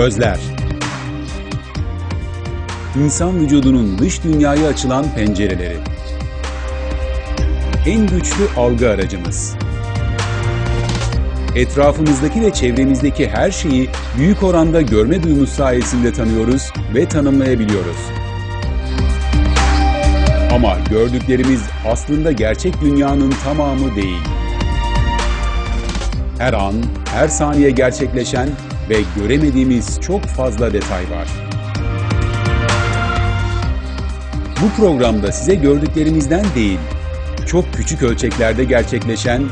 Gözler İnsan vücudunun dış dünyaya açılan pencereleri. En güçlü algı aracımız. Etrafımızdaki ve çevremizdeki her şeyi büyük oranda görme duyumuz sayesinde tanıyoruz ve tanımlayabiliyoruz. Ama gördüklerimiz aslında gerçek dünyanın tamamı değil. Her an, her saniye gerçekleşen ve göremediğimiz çok fazla detay var. Bu programda size gördüklerimizden değil, çok küçük ölçeklerde gerçekleşen,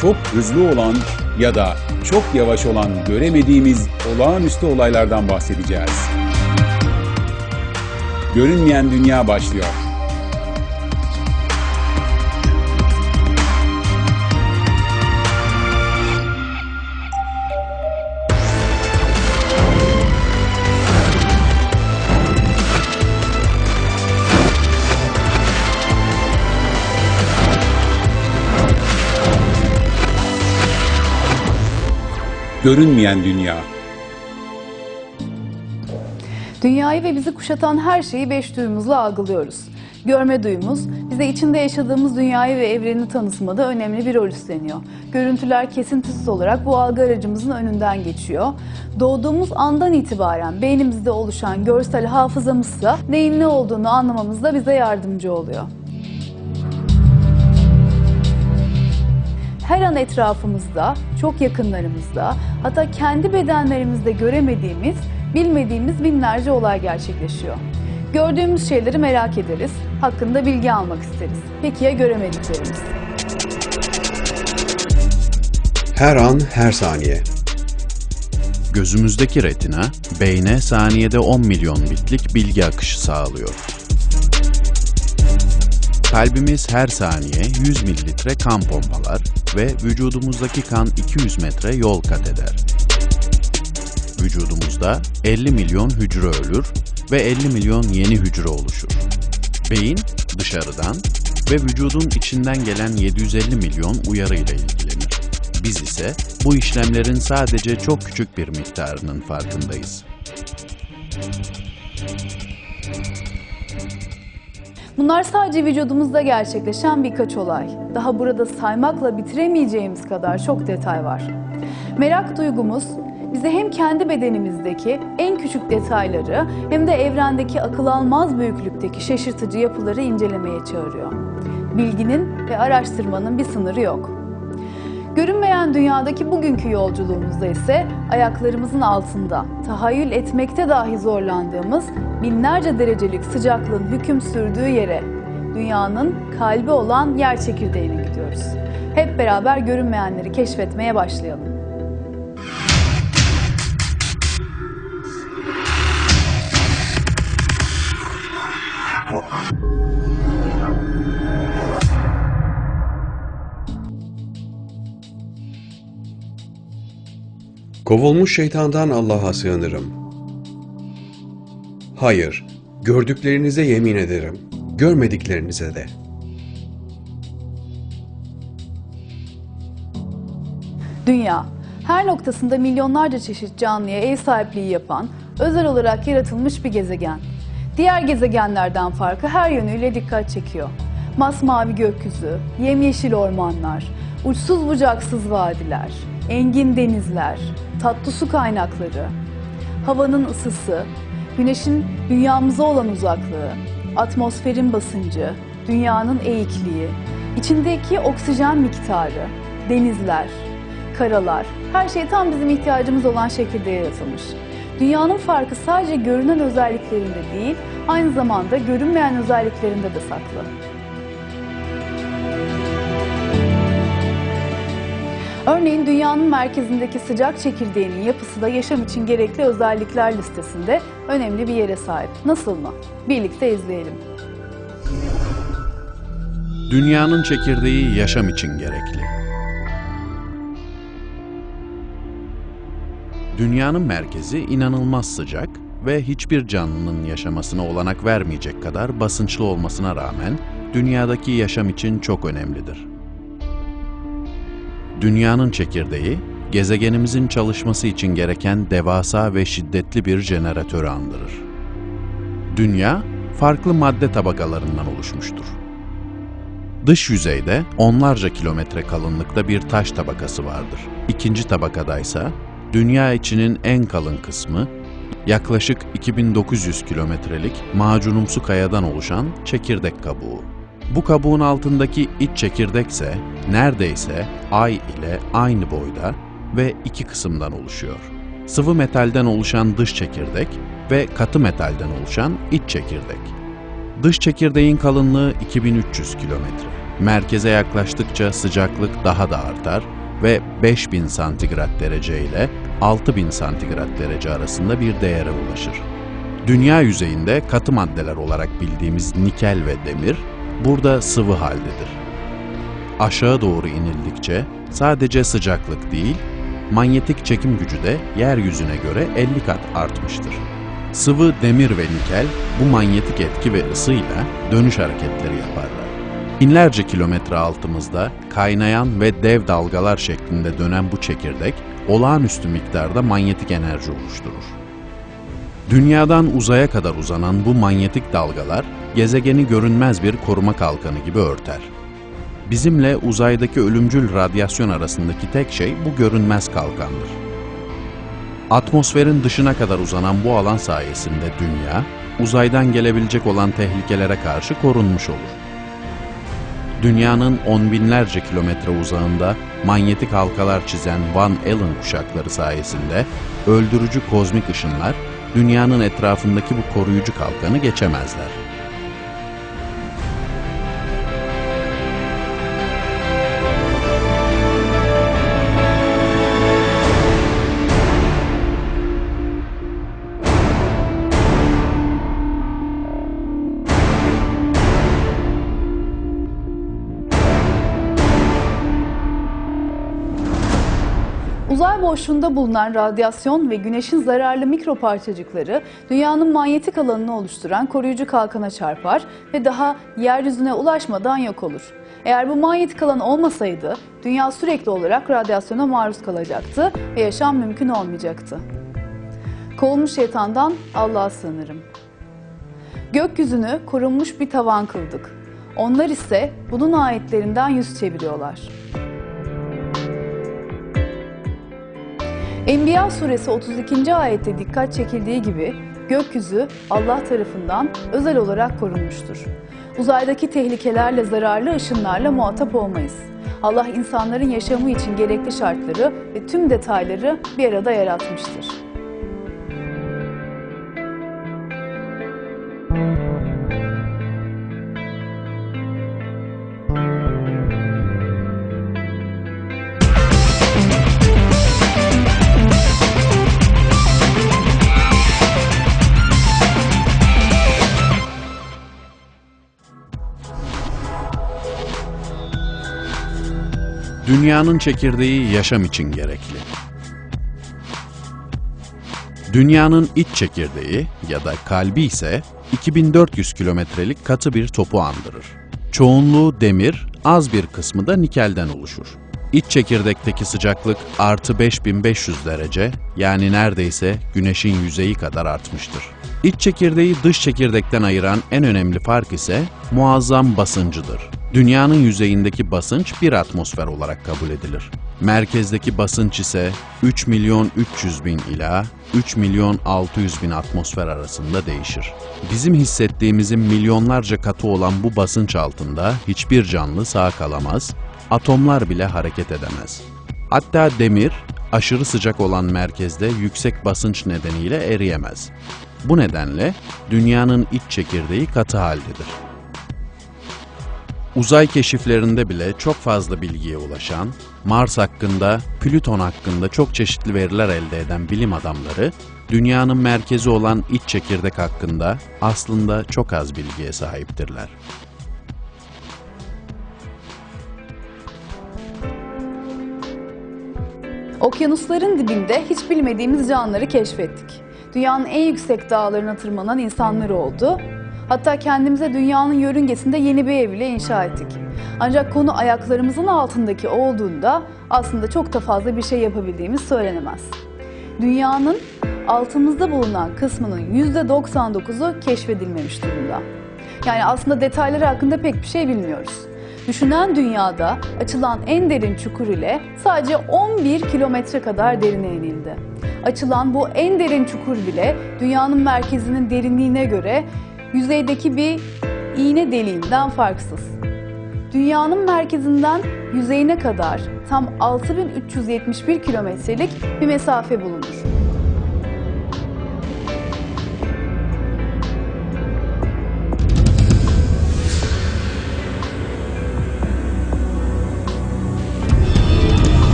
çok hızlı olan ya da çok yavaş olan göremediğimiz olağanüstü olaylardan bahsedeceğiz. Görünmeyen dünya başlıyor. Görünmeyen dünya. Dünyayı ve bizi kuşatan her şeyi beş duyumuzla algılıyoruz. Görme duyumuz bize içinde yaşadığımız dünyayı ve evreni tanıtmada önemli bir rol üstleniyor. Görüntüler kesintisiz olarak bu algı aracımızın önünden geçiyor. Doğduğumuz andan itibaren beynimizde oluşan görsel hafızamızsa neyin ne olduğunu anlamamızda bize yardımcı oluyor. Her an etrafımızda, çok yakınlarımızda, hatta kendi bedenlerimizde göremediğimiz, bilmediğimiz binlerce olay gerçekleşiyor. Gördüğümüz şeyleri merak ederiz, hakkında bilgi almak isteriz. Peki ya göremediklerimiz? Her an, her saniye. Gözümüzdeki retina, beyne saniyede 10 milyon bitlik bilgi akışı sağlıyor. Kalbimiz her saniye 100 mililitre kan pompalar ve vücudumuzdaki kan 200 metre yol kat eder. Vücudumuzda 50 milyon hücre ölür ve 50 milyon yeni hücre oluşur. Beyin dışarıdan ve vücudun içinden gelen 750 milyon uyarı ile ilgilenir. Biz ise bu işlemlerin sadece çok küçük bir miktarının farkındayız. Bunlar sadece vücudumuzda gerçekleşen birkaç olay. Daha burada saymakla bitiremeyeceğimiz kadar çok detay var. Merak duygumuz bize hem kendi bedenimizdeki en küçük detayları hem de evrendeki akıl almaz büyüklükteki şaşırtıcı yapıları incelemeye çağırıyor. Bilginin ve araştırmanın bir sınırı yok. Görünmeyen dünyadaki bugünkü yolculuğumuzda ise ayaklarımızın altında, tahayyül etmekte dahi zorlandığımız binlerce derecelik sıcaklığın hüküm sürdüğü yere, dünyanın kalbi olan yer çekirdeğine gidiyoruz. Hep beraber görünmeyenleri keşfetmeye başlayalım. Kovulmuş şeytandan Allah'a sığınırım. Hayır, gördüklerinize yemin ederim, görmediklerinize de. Dünya, her noktasında milyonlarca çeşit canlıya ev sahipliği yapan, özel olarak yaratılmış bir gezegen. Diğer gezegenlerden farkı her yönüyle dikkat çekiyor. Masmavi gökyüzü, yemyeşil ormanlar, uçsuz bucaksız vadiler, engin denizler, tatlı su kaynakları, havanın ısısı, güneşin dünyamıza olan uzaklığı, atmosferin basıncı, dünyanın eğikliği, içindeki oksijen miktarı, denizler, karalar, her şey tam bizim ihtiyacımız olan şekilde yaratılmış. Dünyanın farkı sadece görünen özelliklerinde değil, aynı zamanda görünmeyen özelliklerinde de saklı. Örneğin dünyanın merkezindeki sıcak çekirdeğinin yapısı da yaşam için gerekli özellikler listesinde önemli bir yere sahip. Nasıl mı? Birlikte izleyelim. Dünyanın çekirdeği yaşam için gerekli. Dünyanın merkezi inanılmaz sıcak ve hiçbir canlının yaşamasına olanak vermeyecek kadar basınçlı olmasına rağmen dünyadaki yaşam için çok önemlidir. Dünyanın çekirdeği gezegenimizin çalışması için gereken devasa ve şiddetli bir jeneratörü andırır. Dünya, farklı madde tabakalarından oluşmuştur. Dış yüzeyde onlarca kilometre kalınlıkta bir taş tabakası vardır. İkinci tabakadaysa dünya içinin en kalın kısmı yaklaşık 2900 kilometrelik macunumsu kayadan oluşan çekirdek kabuğu. Bu kabuğun altındaki iç çekirdekse neredeyse ay ile aynı boyda ve iki kısımdan oluşuyor. Sıvı metalden oluşan dış çekirdek ve katı metalden oluşan iç çekirdek. Dış çekirdeğin kalınlığı 2300 kilometre. Merkeze yaklaştıkça sıcaklık daha da artar ve 5000 santigrat derece ile 6000 santigrat derece arasında bir değere ulaşır. Dünya yüzeyinde katı maddeler olarak bildiğimiz nikel ve demir burada sıvı haldedir. Aşağı doğru inildikçe sadece sıcaklık değil, manyetik çekim gücü de yeryüzüne göre 50 kat artmıştır. Sıvı demir ve nikel bu manyetik etki ve ısıyla dönüş hareketleri yaparlar. Binlerce kilometre altımızda kaynayan ve dev dalgalar şeklinde dönen bu çekirdek olağanüstü miktarda manyetik enerji oluşturur. Dünyadan uzaya kadar uzanan bu manyetik dalgalar gezegeni görünmez bir koruma kalkanı gibi örter. Bizimle uzaydaki ölümcül radyasyon arasındaki tek şey bu görünmez kalkandır. Atmosferin dışına kadar uzanan bu alan sayesinde dünya, uzaydan gelebilecek olan tehlikelere karşı korunmuş olur. Dünyanın on binlerce kilometre uzağında manyetik halkalar çizen Van Allen kuşakları sayesinde öldürücü kozmik ışınlar dünyanın etrafındaki bu koruyucu kalkanı geçemezler. Boşluğunda bulunan radyasyon ve güneşin zararlı mikroparçacıkları dünyanın manyetik alanını oluşturan koruyucu kalkana çarpar ve daha yeryüzüne ulaşmadan yok olur. Eğer bu manyetik alan olmasaydı dünya sürekli olarak radyasyona maruz kalacaktı ve yaşam mümkün olmayacaktı. Kovulmuş şeytandan Allah'a sığınırım. Gökyüzünü korunmuş bir tavan kıldık. Onlar ise bunun ayetlerinden yüz çeviriyorlar. Enbiya suresi 32. ayette dikkat çekildiği gibi gökyüzü Allah tarafından özel olarak korunmuştur. Uzaydaki tehlikelerle, zararlı ışınlarla muhatap olmayız. Allah insanların yaşamı için gerekli şartları ve tüm detayları bir arada yaratmıştır. Dünyanın çekirdeği yaşam için gerekli. Dünyanın iç çekirdeği ya da kalbi ise 2400 kilometrelik katı bir topu andırır. Çoğunluğu demir, az bir kısmı da nikelden oluşur. İç çekirdekteki sıcaklık artı 5500 derece yani neredeyse güneşin yüzeyi kadar artmıştır. İç çekirdeği dış çekirdekten ayıran en önemli fark ise muazzam basıncıdır. Dünyanın yüzeyindeki basınç bir atmosfer olarak kabul edilir. Merkezdeki basınç ise 3 milyon 300 bin ila 3 milyon 600 bin atmosfer arasında değişir. Bizim hissettiğimizin milyonlarca katı olan bu basınç altında hiçbir canlı sağ kalamaz, atomlar bile hareket edemez. Hatta demir, aşırı sıcak olan merkezde yüksek basınç nedeniyle eriyemez. Bu nedenle dünyanın iç çekirdeği katı haldedir. Uzay keşiflerinde bile çok fazla bilgiye ulaşan, Mars hakkında, Plüton hakkında çok çeşitli veriler elde eden bilim adamları, dünyanın merkezi olan iç çekirdek hakkında aslında çok az bilgiye sahiptirler. Okyanusların dibinde hiç bilmediğimiz canlıları keşfettik. Dünyanın en yüksek dağlarına tırmanan insanlar oldu. Hatta kendimize dünyanın yörüngesinde yeni bir ev bile inşa ettik. Ancak konu ayaklarımızın altındaki olduğunda aslında çok da fazla bir şey yapabildiğimiz söylenemez. Dünyanın altımızda bulunan kısmının %99'u keşfedilmemiş durumda. Yani aslında detayları hakkında pek bir şey bilmiyoruz. Düşünen dünyada açılan en derin çukur ile sadece 11 kilometre kadar derine inildi. Açılan bu en derin çukur bile dünyanın merkezinin derinliğine göre yüzeydeki bir iğne deliğinden farksız. Dünyanın merkezinden yüzeyine kadar tam 6371 kilometrelik bir mesafe bulunur.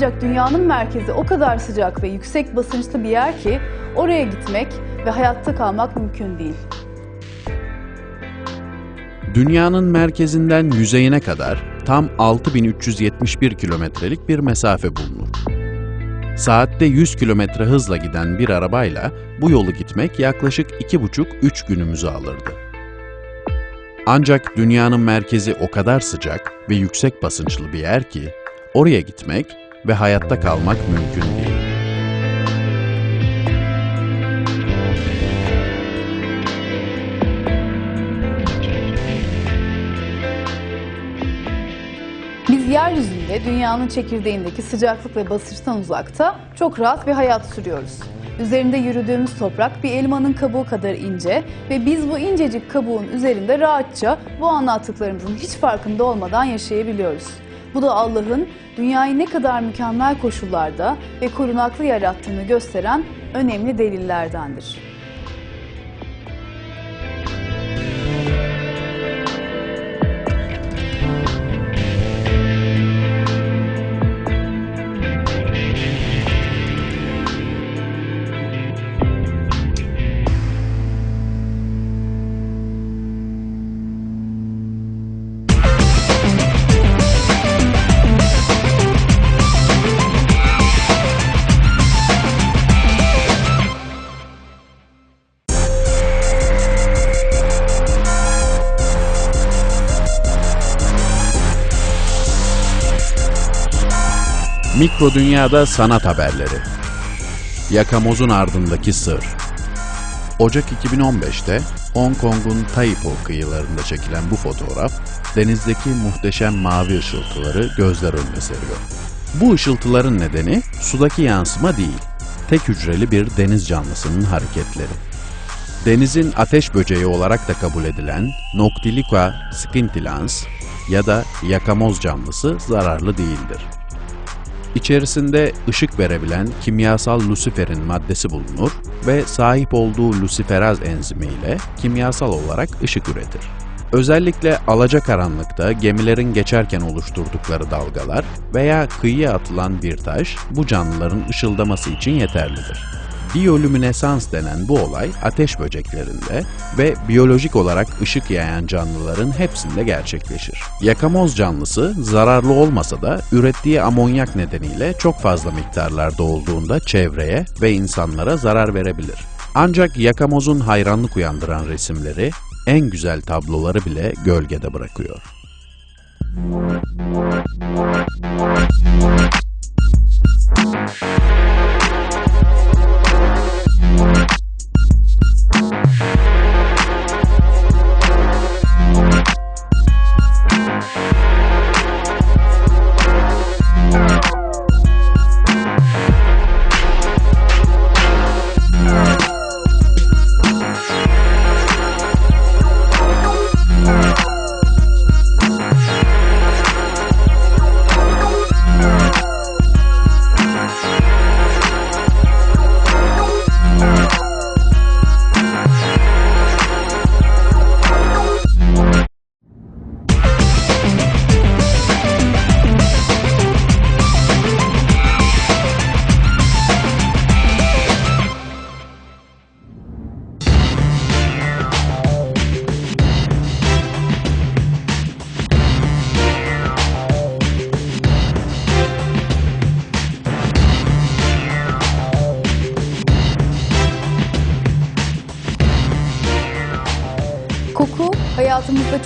Ancak dünyanın merkezi o kadar sıcak ve yüksek basınçlı bir yer ki oraya gitmek ve hayatta kalmak mümkün değil. Dünyanın merkezinden yüzeyine kadar tam 6371 kilometrelik bir mesafe bulunur. Saatte 100 kilometre hızla giden bir arabayla bu yolu gitmek yaklaşık 2,5-3 günümüzü alırdı. Ancak dünyanın merkezi o kadar sıcak ve yüksek basınçlı bir yer ki oraya gitmek ve hayatta kalmak mümkün değil. Biz yeryüzünde dünyanın çekirdeğindeki sıcaklık ve basınçtan uzakta çok rahat bir hayat sürüyoruz. Üzerinde yürüdüğümüz toprak bir elmanın kabuğu kadar ince ve biz bu incecik kabuğun üzerinde rahatça bu anlattıklarımızın hiç farkında olmadan yaşayabiliyoruz. Bu da Allah'ın dünyayı ne kadar mükemmel koşullarda ve korunaklı yarattığını gösteren önemli delillerdendir. Mikro Dünyada Sanat Haberleri Yakamoz'un ardındaki sır Ocak 2015'te Hong Kong'un Taipo kıyılarında çekilen bu fotoğraf, denizdeki muhteşem mavi ışıltıları gözler önüne seriyor. Bu ışıltıların nedeni sudaki yansıma değil, tek hücreli bir deniz canlısının hareketleri. Denizin ateş böceği olarak da kabul edilen Noctiluca scintilans ya da yakamoz canlısı zararlı değildir. İçerisinde ışık verebilen kimyasal lusiferin maddesi bulunur ve sahip olduğu lusiferaz enzimi ile kimyasal olarak ışık üretir. Özellikle alacakaranlıkta gemilerin geçerken oluşturdukları dalgalar veya kıyıya atılan bir taş bu canlıların ışıldaması için yeterlidir. Biyolüminesans denen bu olay ateş böceklerinde ve biyolojik olarak ışık yayan canlıların hepsinde gerçekleşir. Yakamoz canlısı zararlı olmasa da ürettiği amonyak nedeniyle çok fazla miktarlarda olduğunda çevreye ve insanlara zarar verebilir. Ancak yakamozun hayranlık uyandıran resimleri, en güzel tabloları bile gölgede bırakıyor.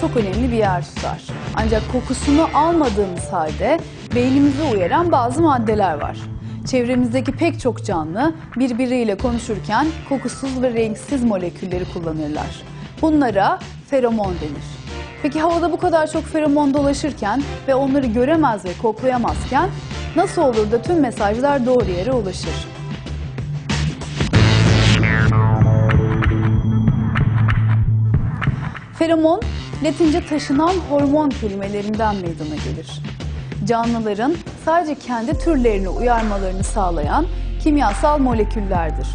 Çok önemli bir yer tutar. Ancak kokusunu almadığımız halde beynimizi uyaran bazı maddeler var. Çevremizdeki pek çok canlı birbiriyle konuşurken kokusuz ve renksiz molekülleri kullanırlar. Bunlara feromon denir. Peki havada bu kadar çok feromon dolaşırken ve onları göremez ve koklayamazken nasıl olur da tüm mesajlar doğru yere ulaşır? Feromon, Latince taşınan hormon kelimelerinden meydana gelir. Canlıların sadece kendi türlerini uyarmalarını sağlayan kimyasal moleküllerdir.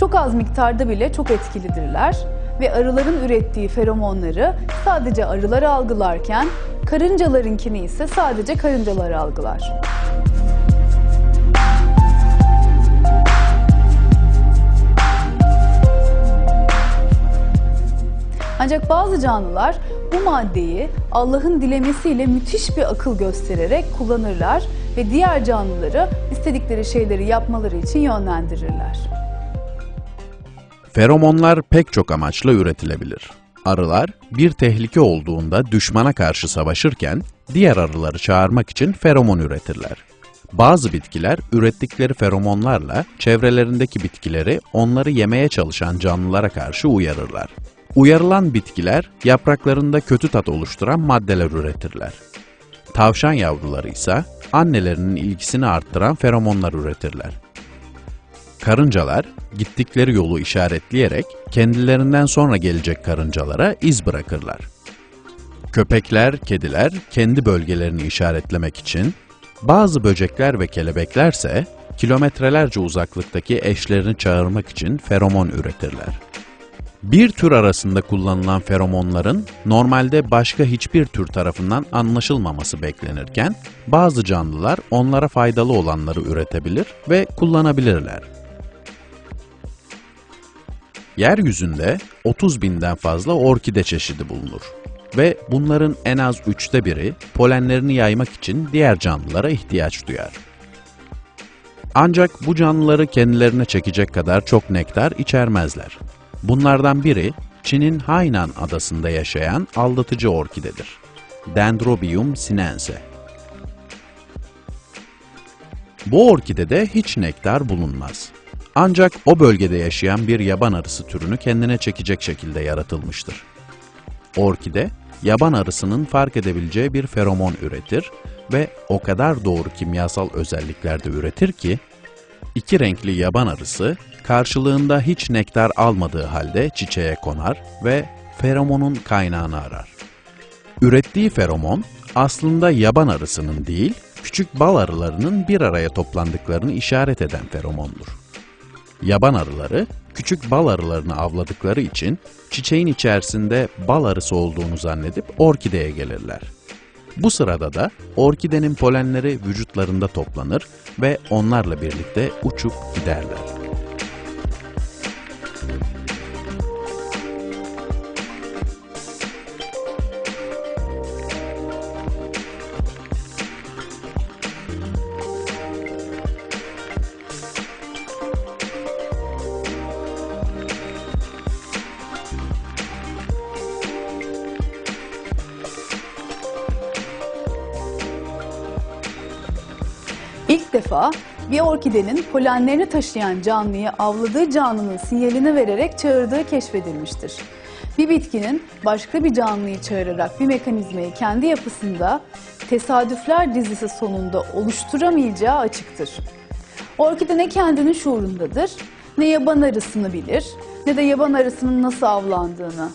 Çok az miktarda bile çok etkilidirler ve arıların ürettiği feromonları sadece arılar algılarken karıncalarınkini ise sadece karıncalar algılar. Ancak bazı canlılar bu maddeyi Allah'ın dilemesiyle müthiş bir akıl göstererek kullanırlar ve diğer canlıları istedikleri şeyleri yapmaları için yönlendirirler. Feromonlar pek çok amaçla üretilebilir. Arılar bir tehlike olduğunda düşmana karşı savaşırken diğer arıları çağırmak için feromon üretirler. Bazı bitkiler ürettikleri feromonlarla çevrelerindeki bitkileri onları yemeye çalışan canlılara karşı uyarırlar. Uyarılan bitkiler yapraklarında kötü tat oluşturan maddeler üretirler. Tavşan yavruları ise annelerinin ilgisini arttıran feromonlar üretirler. Karıncalar gittikleri yolu işaretleyerek kendilerinden sonra gelecek karıncalara iz bırakırlar. Köpekler, kediler kendi bölgelerini işaretlemek için, bazı böcekler ve kelebeklerse kilometrelerce uzaklıktaki eşlerini çağırmak için feromon üretirler. Bir tür arasında kullanılan feromonların normalde başka hiçbir tür tarafından anlaşılmaması beklenirken, bazı canlılar onlara faydalı olanları üretebilir ve kullanabilirler. Yeryüzünde 30 binden fazla orkide çeşidi bulunur ve bunların en az üçte biri polenlerini yaymak için diğer canlılara ihtiyaç duyar. Ancak bu canlıları kendilerine çekecek kadar çok nektar içermezler. Bunlardan biri Çin'in Hainan adasında yaşayan aldatıcı orkidedir. Dendrobium sinense. Bu orkidede hiç nektar bulunmaz. Ancak o bölgede yaşayan bir yaban arısı türünü kendine çekecek şekilde yaratılmıştır. Orkide, yaban arısının fark edebileceği bir feromon üretir ve o kadar doğru kimyasal özelliklerde üretir ki, iki renkli yaban arısı karşılığında hiç nektar almadığı halde çiçeğe konar ve feromonun kaynağını arar. Ürettiği feromon aslında yaban arısının değil, küçük bal arılarının bir araya toplandıklarını işaret eden feromondur. Yaban arıları, küçük bal arılarını avladıkları için çiçeğin içerisinde bal arısı olduğunu zannedip orkideye gelirler. Bu sırada da orkidenin polenleri vücutlarında toplanır ve onlarla birlikte uçup giderler. Bir orkidenin polenlerini taşıyan canlıyı avladığı canlının sinyalini vererek çağırdığı keşfedilmiştir. Bir bitkinin başka bir canlıyı çağırarak bir mekanizmayı kendi yapısında tesadüfler dizisi sonunda oluşturamayacağı açıktır. Orkide ne kendinin şuurundadır, ne yaban arısını bilir, ne de yaban arısının nasıl avlandığını.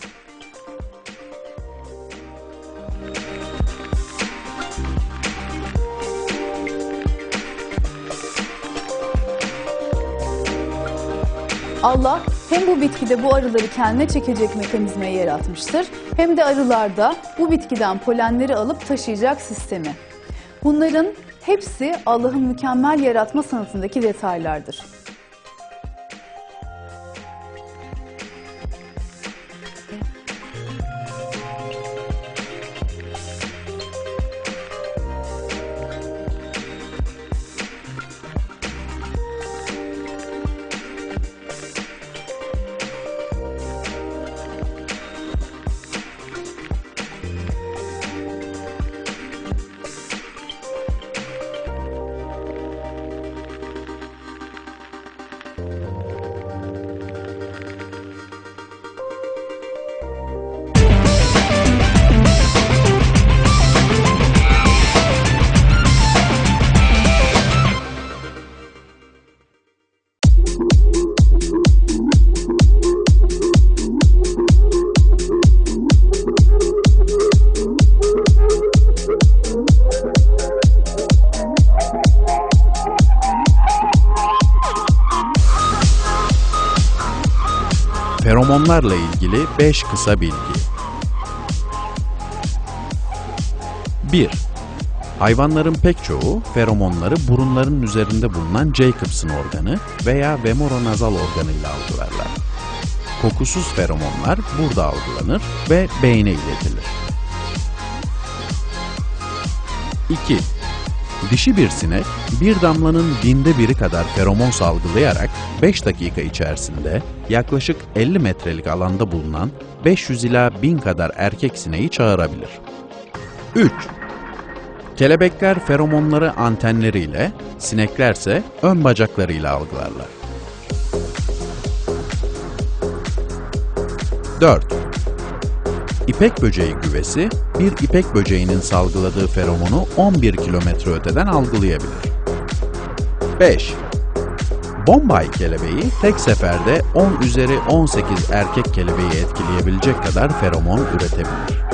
Allah hem bu bitkide bu arıları kendine çekecek mekanizmayı yaratmıştır, hem de arılarda bu bitkiden polenleri alıp taşıyacak sistemi. Bunların hepsi Allah'ın mükemmel yaratma sanatındaki detaylardır. Feromonlarla ilgili 5 kısa bilgi. 1. Hayvanların pek çoğu feromonları burunlarının üzerinde bulunan Jacobson organı veya vemoronazal organıyla algılarlar. Kokusuz feromonlar burada algılanır ve beyne iletilir. 2. Dişi bir sinek bir damlanın binde biri kadar feromon salgılayarak 5 dakika içerisinde yaklaşık 50 metrelik alanda bulunan 500 ila 1000 kadar erkek sineği çağırabilir. 3. Kelebekler feromonları antenleriyle, sineklerse ön bacaklarıyla algılarlar. 4. İpek böceği güvesi, bir ipek böceğinin salgıladığı feromonu 11 kilometre öteden algılayabilir. 5. Bombay kelebeği tek seferde 10 üzeri 18 erkek kelebeği etkileyebilecek kadar feromon üretebilir.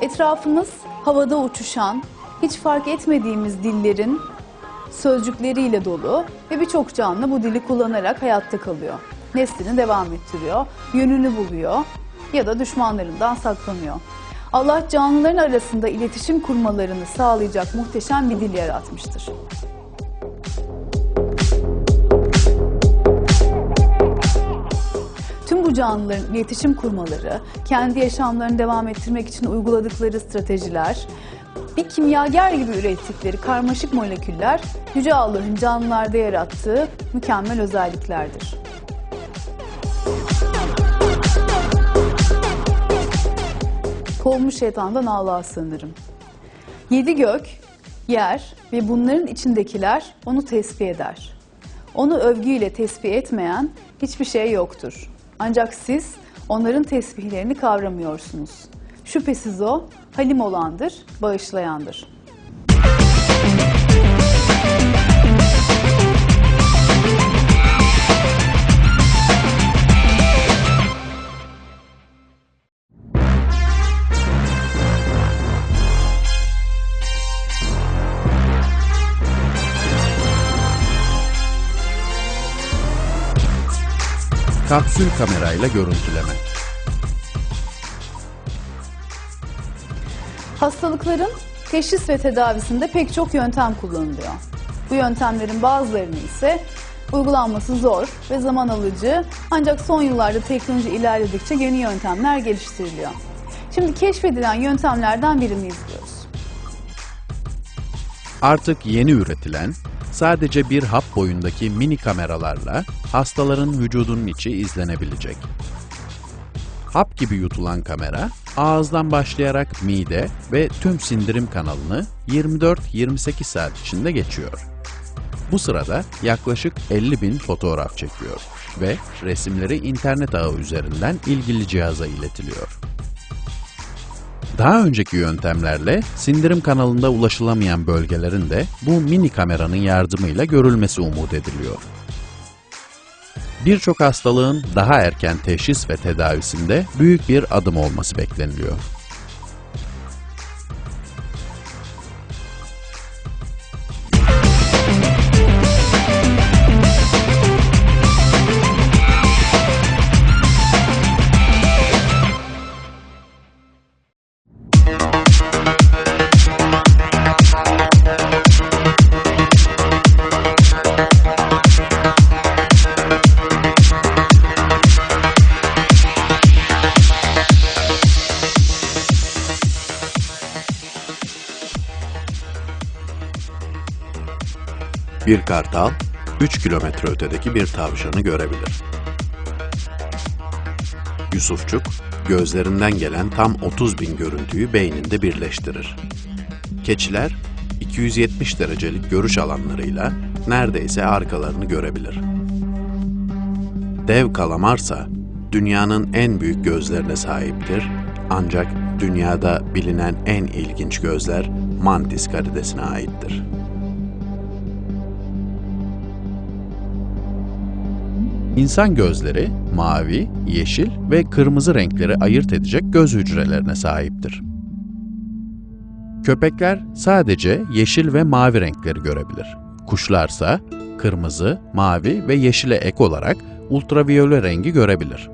Etrafımız havada uçuşan, hiç fark etmediğimiz dillerin sözcükleriyle dolu ve birçok canlı bu dili kullanarak hayatta kalıyor. Neslini devam ettiriyor, yönünü buluyor ya da düşmanlarından saklanıyor. Allah canlıların arasında iletişim kurmalarını sağlayacak muhteşem bir dil yaratmıştır. Tüm bu canlıların iletişim kurmaları, kendi yaşamlarını devam ettirmek için uyguladıkları stratejiler, bir kimyager gibi ürettikleri karmaşık moleküller Yüce Allah'ın canlılarda yarattığı mükemmel özelliklerdir. Kovmuş şeytandan Allah'a sığınırım. Yedi gök, yer ve bunların içindekiler onu tesbih eder. Onu övgüyle tesbih etmeyen hiçbir şey yoktur. Ancak siz onların tesbihlerini kavramıyorsunuz. Şüphesiz o halim olandır, bağışlayandır. Kapsül kamerayla görüntüleme. Hastalıkların teşhis ve tedavisinde pek çok yöntem kullanılıyor. Bu yöntemlerin bazılarını ise uygulanması zor ve zaman alıcı ancak son yıllarda teknoloji ilerledikçe yeni yöntemler geliştiriliyor. Şimdi keşfedilen yöntemlerden birini izliyoruz. Artık yeni üretilen, sadece bir hap boyundaki mini kameralarla hastaların vücudunun içi izlenebilecek. Hap gibi yutulan kamera, ağızdan başlayarak mide ve tüm sindirim kanalını 24-28 saat içinde geçiyor. Bu sırada yaklaşık 50 bin fotoğraf çekiyor ve resimleri internet ağı üzerinden ilgili cihaza iletiliyor. Daha önceki yöntemlerle sindirim kanalında ulaşılamayan bölgelerin de bu mini kameranın yardımıyla görülmesi umut ediliyor. Birçok hastalığın daha erken teşhis ve tedavisinde büyük bir adım olması bekleniliyor. Bir kartal, 3 kilometre ötedeki bir tavşanı görebilir. Yusufçuk, gözlerinden gelen tam 30 bin görüntüyü beyninde birleştirir. Keçiler, 270 derecelik görüş alanlarıyla neredeyse arkalarını görebilir. Dev kalamarsa, dünyanın en büyük gözlerine sahiptir ancak dünyada bilinen en ilginç gözler mantis karidesine aittir. İnsan gözleri mavi, yeşil ve kırmızı renkleri ayırt edecek göz hücrelerine sahiptir. Köpekler sadece yeşil ve mavi renkleri görebilir. Kuşlarsa kırmızı, mavi ve yeşile ek olarak ultraviyole rengi görebilir.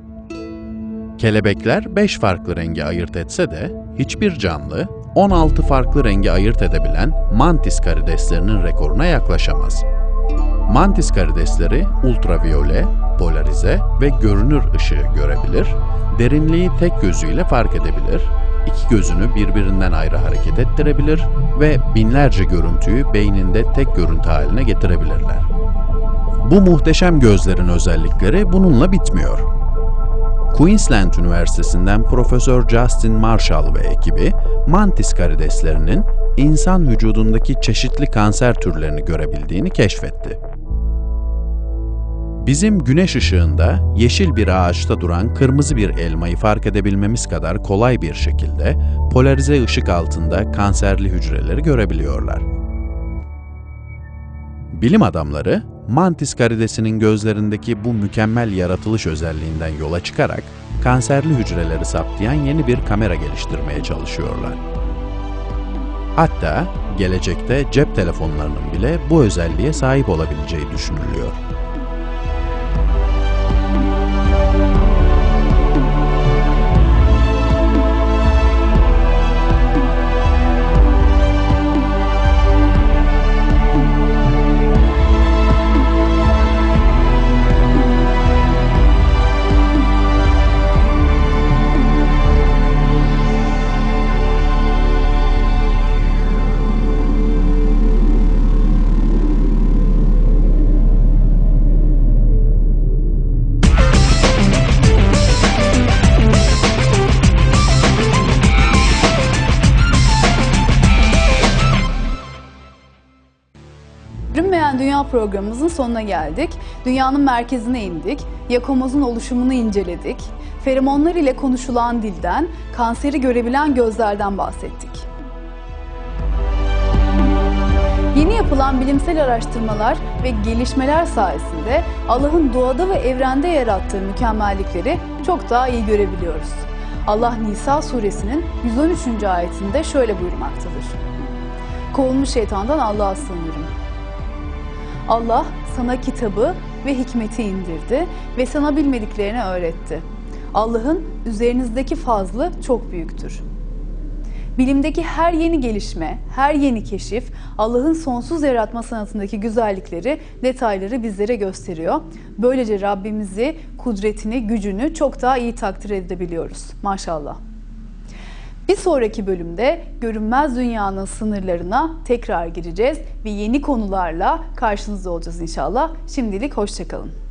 Kelebekler 5 farklı rengi ayırt etse de hiçbir canlı 16 farklı rengi ayırt edebilen mantis karideslerinin rekoruna yaklaşamaz. Mantis karidesleri ultraviyole, polarize ve görünür ışığı görebilir, derinliği tek gözüyle fark edebilir, iki gözünü birbirinden ayrı hareket ettirebilir ve binlerce görüntüyü beyninde tek görüntü haline getirebilirler. Bu muhteşem gözlerin özellikleri bununla bitmiyor. Queensland Üniversitesi'nden Profesör Justin Marshall ve ekibi mantis karideslerinin insan vücudundaki çeşitli kanser türlerini görebildiğini keşfetti. Bizim güneş ışığında yeşil bir ağaçta duran kırmızı bir elmayı fark edebilmemiz kadar kolay bir şekilde polarize ışık altında kanserli hücreleri görebiliyorlar. Bilim adamları mantis karidesinin gözlerindeki bu mükemmel yaratılış özelliğinden yola çıkarak kanserli hücreleri saptayan yeni bir kamera geliştirmeye çalışıyorlar. Hatta gelecekte cep telefonlarının bile bu özelliğe sahip olabileceği düşünülüyor. Programımızın sonuna geldik. Dünyanın merkezine indik. Yakomozun oluşumunu inceledik. Feromonlar ile konuşulan dilden, kanseri görebilen gözlerden bahsettik. Yeni yapılan bilimsel araştırmalar ve gelişmeler sayesinde Allah'ın doğada ve evrende yarattığı mükemmellikleri çok daha iyi görebiliyoruz. Allah Nisa suresinin 113. ayetinde şöyle buyurmaktadır. Kovulmuş şeytandan Allah'a sığınırım. Allah sana kitabı ve hikmeti indirdi ve sana bilmediklerini öğretti. Allah'ın üzerinizdeki fazlı çok büyüktür. Bilimdeki her yeni gelişme, her yeni keşif Allah'ın sonsuz yaratma sanatındaki güzellikleri, detayları bizlere gösteriyor. Böylece Rabbimizi, kudretini, gücünü çok daha iyi takdir edebiliyoruz. Maşallah. Bir sonraki bölümde görünmez dünyanın sınırlarına tekrar gireceğiz ve yeni konularla karşınızda olacağız inşallah. Şimdilik hoşçakalın.